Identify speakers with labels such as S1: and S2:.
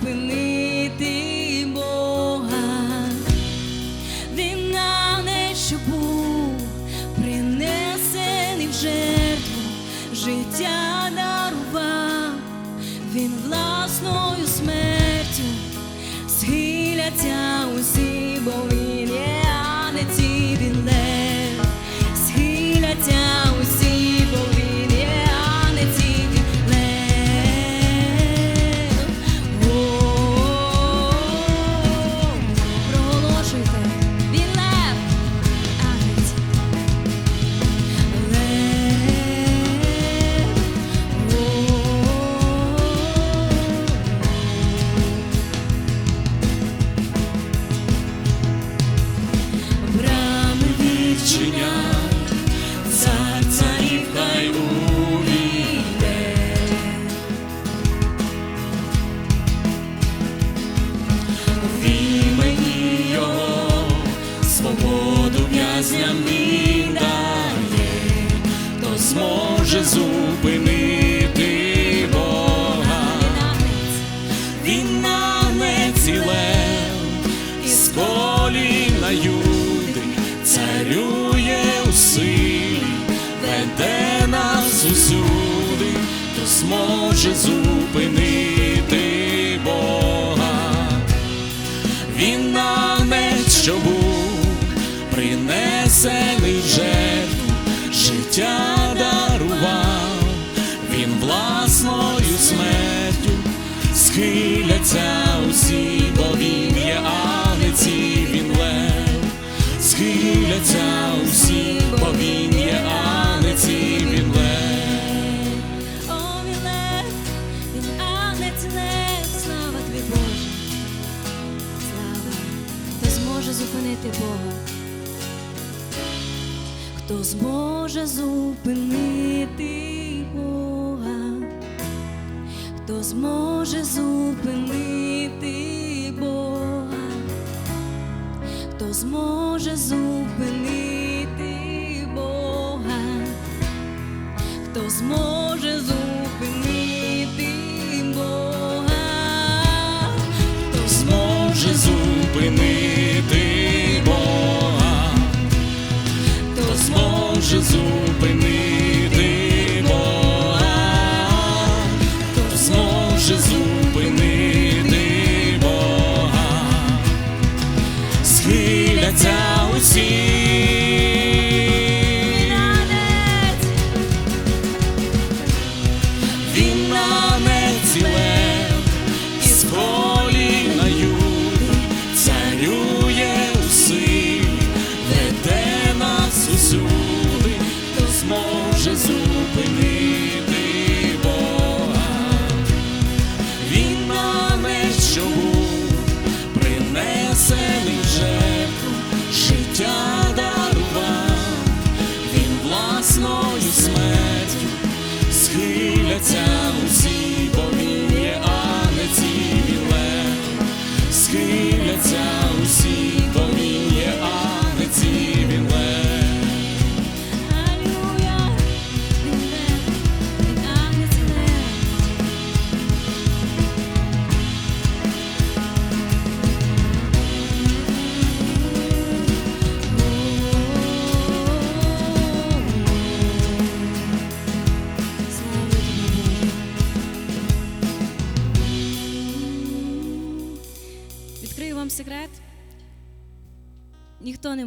S1: зупинити Бога. Він нагне, що був принесений в жертву, життя дарував, він власною смертю схиляться усі, бо зупинити Бога. Він нагне цілем із коліна Юди, царює у силі, веде нас усюди, хто зможе зупинити Бога. Він на меч, що був принесений жертву, життя він власною смертю схиляться усі, бо він є аниці, він лев, схиляться усі, бо він є аниці, він лев. О, він лев, він агнець лев, слава тобі Боже. Слава, хто зможе зупинити Бога? Хто зможе зупинити Хто зможе зупинити Бога? Хто зможе зупинити Бога? Хто зможе зупинити Бога? Хто
S2: зможе зупинити Бога, хто зможе зупинити схиляться усі. Він на мене ціле і коліна принесений в
S1: вам секрет. Ніхто не